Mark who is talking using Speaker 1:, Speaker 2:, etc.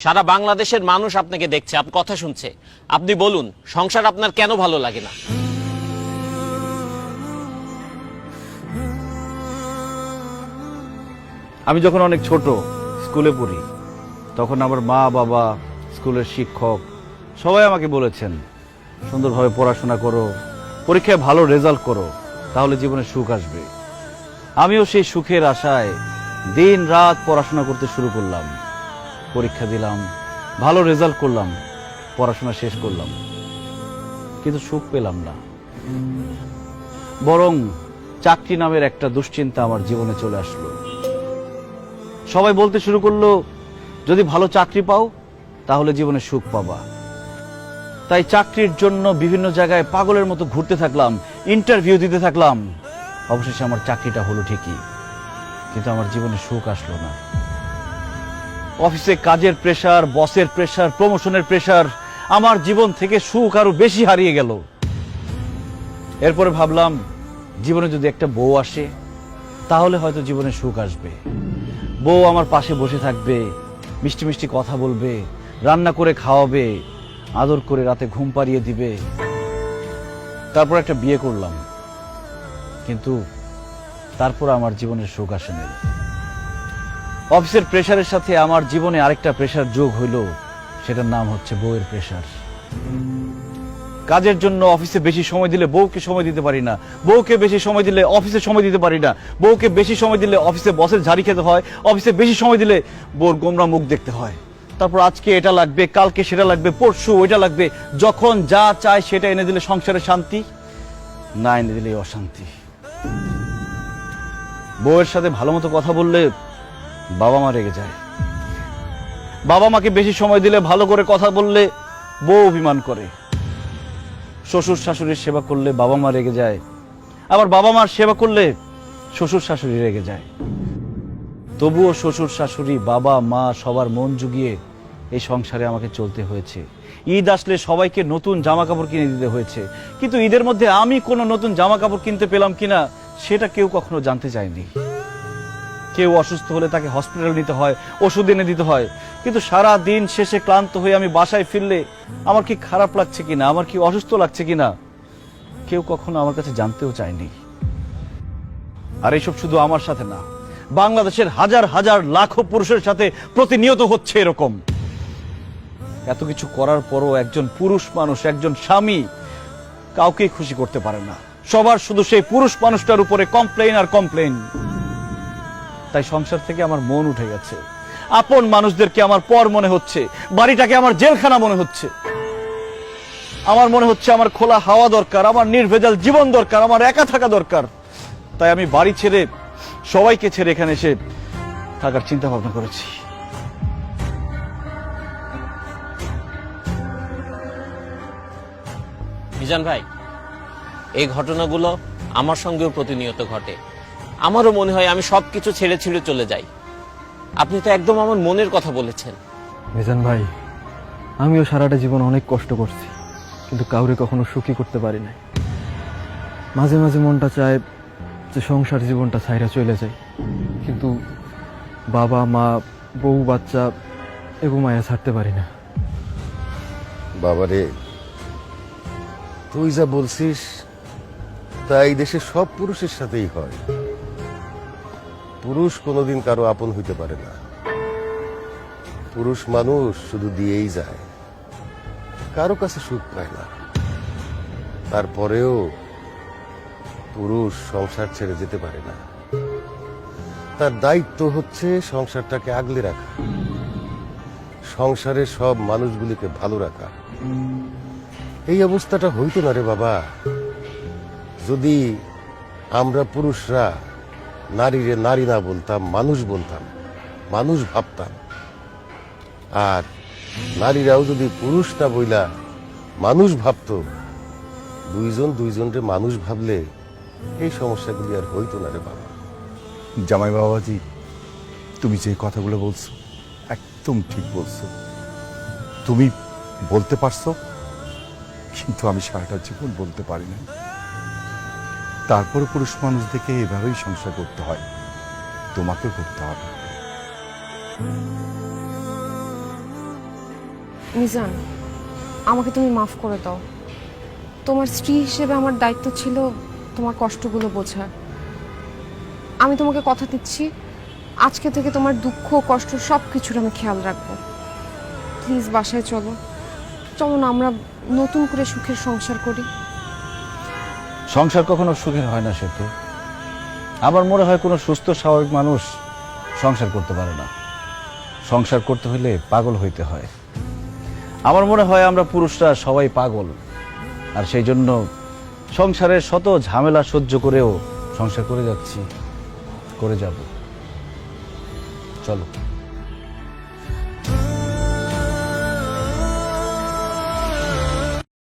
Speaker 1: সারা বাংলাদেশের মানুষ আপনাকে দেখছে আপনার কথা শুনছে। আপনি বলুন, সংসার আপনার কেন ভালো লাগে না?
Speaker 2: আমি যখন অনেক ছোট, স্কুলে পড়ি, তখন আমার মা, বাবা, স্কুলের শিক্ষক, সবাই আমাকে বলেছেন, সুন্দরভাবে পড়াশোনা করো, পরীক্ষায় ভালো রেজাল্ট করো, তাহলে জীবনে সুখ আসবে। আমিও সেই সুখের আশায় দিন রাত পড়াশোনা করতে শুরু করলাম। পরীক্ষা দিলাম, ভালো রেজাল্ট করলাম, পড়াশোনা শেষ করলাম। কিন্তু সুখ পেলাম না। বরং চাকরি নামের একটা দুশ্চিন্তা আমার জীবনে চলে আসলো। সবাই বলতে শুরু করল, যদি ভালো চাকরি পাও, তাহলে জীবনে সুখ পাবা। তাই চাকরির জন্য বিভিন্ন জায়গায় পাগলের মতো ঘুরতে থাকলাম ইন্টারভিউ দিতে থাকলাম। অবশেষে আমার চাকরিটা হলো ঠিকই, কিন্তু আমার জীবনে সুখ আসলো না। অফিসে কাজের প্রেশার বসের প্রেশার প্রমোশনের প্রেশার আমার জীবন থেকে সুখ আরও বেশি হারিয়ে গেল। এরপরে ভাবলাম, জীবনে যদি একটা বউ আসে, তাহলে হয়তো জীবনে সুখ আসবে। বউ আমার পাশে বসে থাকবে, মিষ্টি মিষ্টি কথা বলবে, রান্না করে খাওয়াবে, আদর করে রাতে ঘুম পাড়িয়ে দিবে। তারপর একটা বিয়ে করলাম। কিন্তু তারপর আমার জীবনের সুখ আসেনি। অফিসের প্রেশারের সাথে আমার জীবনে আরেকটা প্রেশার যোগ হইল, সেটার নাম হচ্ছে বউয়ের প্রেশার। কাজের জন্য অফিসে বেশি সময় দিলে বউকে সময় দিতে পারি না, বউকে বেশি সময় দিলে অফিসে সময় দিতে পারি না, বউকে বেশি সময় দিলে অফিসে বসের ঝাড়ি খেতে হয়, অফিসে বেশি সময় দিলে বউর গোমরা মুখ দেখতে হয়। তারপর আজকে এটা লাগবে, কালকে সেটা লাগবে, পরশু ওইটা লাগবে, যখন যা চায় সেটা এনে দিলে সংসারে শান্তি, না এনে দিলে অশান্তি। বউয়ের সাথে ভালো মতো কথা বললে বাবা মা রেগে যায়। বাবা মাকে বেশি সময় দিলে ভালো করে কথা বললে বউ অভিমান করে। শ্বশুর শাশুড়ির সেবা করলে বাবা মা রেগে যায়। আবার বাবা মার সেবা করলে শ্বশুর শাশুড়ি রেগে যায়। তবুও শ্বশুর শাশুড়ি, বাবা, মা সবার মন জুগিয়ে এই সংসারে আমাকে চলতে হয়েছে। ঈদ আসলে সবাইকে নতুন জামা কাপড় কিনে দিতে হয়েছে। কিন্তু ঈদের মধ্যে আমি কোনো নতুন জামা কাপড় কিনতে পেলাম কিনা, সেটা কেউ কখনো জানতে চায়নি। কেউ অসুস্থ হলে তাকে হসপিটাল নিতে হয়, ওষুধ এনে দিতে হয়। কিন্তু সারা দিন শেষে ক্লান্ত হয়ে আমি বাসায় ফিরলে আমার কি খারাপ লাগছে কিনা, আমার কি অসুস্থ লাগছে কিনা, কেউ কখনো আমার কাছে জানতেও চায়নি। আর এইসব শুধু আমার সাথে না, বাংলাদেশের হাজার হাজার লাখো পুরুষের সাথে প্রতিনিয়ত হচ্ছে এরকম। এত কিছু করার পরও একজন পুরুষ মানুষ, একজন স্বামী কাউকেই খুশি করতে পারে না। সবার শুধু সেই পুরুষ মানুষটার উপরে কমপ্লেন আর কমপ্লেন তাই সংসার থেকে আমার মন উঠে গেছে। আপন মানুষদেরকে আমার পর মনে হচ্ছে, বাড়িটাকে আমার জেলখানা মনে হচ্ছে। আমার মনে হচ্ছে আমার খোলা হাওয়া দরকার, আমার নির্ভেজাল জীবন দরকার, আমার একা থাকা দরকার। তাই আমি বাড়ি ছেড়ে সবাইকে ছেড়ে এখানে এসে থাকার চিন্তা ভাবনা করেছি।
Speaker 1: মিজান ভাই, এই ঘটনাগুলো আমার সঙ্গেও প্রতিনিয়ত ঘটে। আমারও মনে হয় আমি সবকিছু ছেড়ে ছেড়ে চলে যাই। আপনি তো একদম আমার মনের কথা বলেছেন।
Speaker 3: মিজান ভাই আমিও সারাটা জীবন অনেক কষ্ট করছি কিন্তু কাউরে কখনো সুখী করতে পারি নাই। মাঝে মাঝে মনটা চায় যে সংসার জীবনটা ছাইরা চলে যায় কিন্তু বাবা মা বউ বাচ্চা এগো মায়া ছাড়তে পারি না।
Speaker 4: বাবারে তুই যা বলছিস তা এই দেশের সব পুরুষের সাথেই হয়। পুরুষ কোনোদিন কারও আপন হইতে পারে না। পুরুষ মানুষ শুধু দিয়েই যায়। কারও কাছে সুখ পায় না। তারপরেও পুরুষ সংসার ছেড়ে যেতে পারে না। তার দায়িত্ব হচ্ছে সংসারটাকে আগলে রাখা। সংসারের সব মানুষগুলিকে ভালো রাখা। এই অবস্থাটা হইতো না রে বাবা। যদি আমরা পুরুষরা নারীরে নারী না বলতাম, মানুষ বলতাম, মানুষ ভাবতাম। আর নারীরাও যদি পুরুষ না বইলা মানুষ ভাবতো, দুইজন দুইজনরে মানুষ ভাবলে এই সমস্যাগুলি আর হইতো না রে বাবা।
Speaker 5: জামাই বাবাজি, তুমি যে কথাগুলো বলছো, একদম ঠিক বলছো। তুমি বলতে পারছ, কিন্তু আমি সারাটা জীবন বলতে পারি না তারপরে পুরুষ মানুষ দেখে এভাবেই সংসার করতে হয়। তোমাকে করতে হবে।
Speaker 6: মিজান, আমাকে তুমি মাফ করে দাও। তোমার স্ত্রী হিসেবে আমার দায়িত্ব ছিল তোমার কষ্টগুলো বোঝা। আমি তোমাকে কথা দিচ্ছি। আজকে থেকে তোমার দুঃখ, কষ্ট সব কিছুর আমি খেয়াল রাখব। প্লিজ বাসায় চলো। চলো না, আমরা নতুন করে সুখের সংসার করি।
Speaker 2: সংসার কখনো সুখের হয় না, সেতু। আমার মনে হয় কোনো সুস্থ, স্বাভাবিক মানুষ সংসার করতে পারে না। সংসার করতে হলে পাগল হইতে হয়। আমার মনে হয় আমরা পুরুষরা সবাই পাগল, আর সেই জন্য সংসারের শত ঝামেলা সহ্য করেও সংসার করে যাচ্ছি, করে যাব। চলো।